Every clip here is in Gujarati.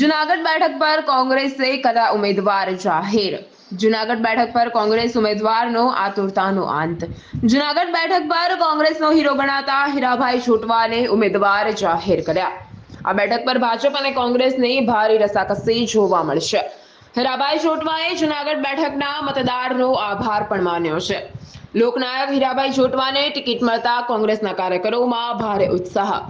જુનાગઢ બેઠક પર કોંગ્રેસે કર્યા ઉમેદવાર જાહેર? જુનાગઢ બેઠક પર કોંગ્રેસ ઉમેદવારનો આતુરતાનો અંત. જુનાગઢ બેઠક પર કોંગ્રેસનો હીરો ગણાતા હીરાભાઈ છોટવાને ઉમેદવાર જાહેર કર્યા. આ બેઠક પર ભાજપ અને કોંગ્રેસની ભારે રસાકસી જોવા મળશે. હીરાભાઈ છોટવાએ જુનાગઢ બેઠકના મતદારનો આભાર પણ માન્યો છે. લોકનાયક હીરાભાઈ છોટવાને ટિકિટ મળતા કોંગ્રેસના કાર્યકરોમાં ભારે ઉત્સાહ.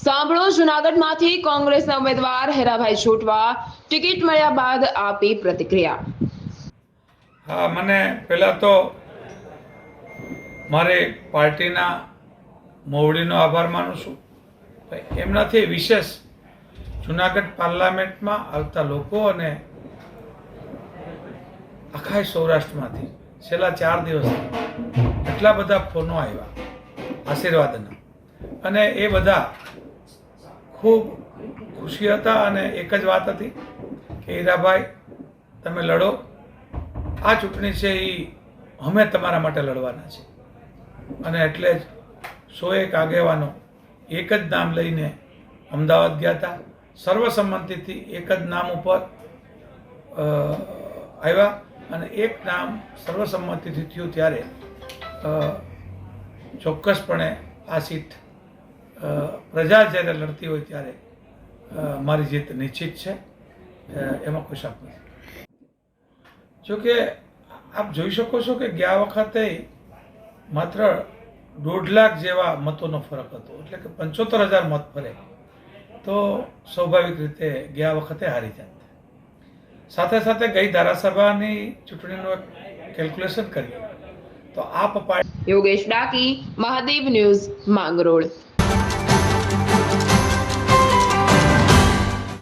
સાંભળો, જુનાગઢમાંથી કોંગ્રેસના ઉમેદવાર હેરાભાઈ છોટવા ટિકિટ મળ્યા બાદ આપી પ્રતિક્રિયા. હા, મને પહેલાં તો મારે પાર્ટીના મોવડીનો આભાર માનું છું. એમનાથી વિશેષ જુનાગઢ પાર્લામેન્ટમાં આવતા લોકો અને આખા સૌરાષ્ટ્રમાંથી છેલ્લા ચાર દિવસથી એટલા બધા ફોનો આવ્યા આશીર્વાદના. અને એ બધા ખૂબ ખુશી હતા અને એક જ વાત હતી કે, હીરાભાઈ, તમે લડો. આ ચૂંટણી છે એ અમે તમારા માટે લડવાના છે અને એટલે જ સો એક આગેવાનો એક જ નામ લઈને અમદાવાદ ગયા હતા. સર્વસંમતિથી એક જ નામ ઉપર આવ્યા અને એક નામ સર્વસંમતિથી થયું ત્યારે ચોક્કસપણે આ સીટ પ્રજા જ્યારે લડતી હોય ત્યારે મારી જીત નિશ્ચિત છે. એમાં કોઈ શક નથી. જોકે આપ જોઈ શકો છો કે ગયા વખતે માત્ર દોઢ લાખ જેવા મતોનો ફરક હતો. એટલે કે પંચોતેર હજાર મત ફરે. તો સ્વાભાવિક રીતે ગયા વખતે હારી જાત. સાથે સાથે ગઈ ધારાસભાની ચૂંટણીનું કેલ્ક્યુલેશન કર્યું તો આપ યોગેશ ડાકી, મહાદેવ ન્યૂઝ માંગરોળ.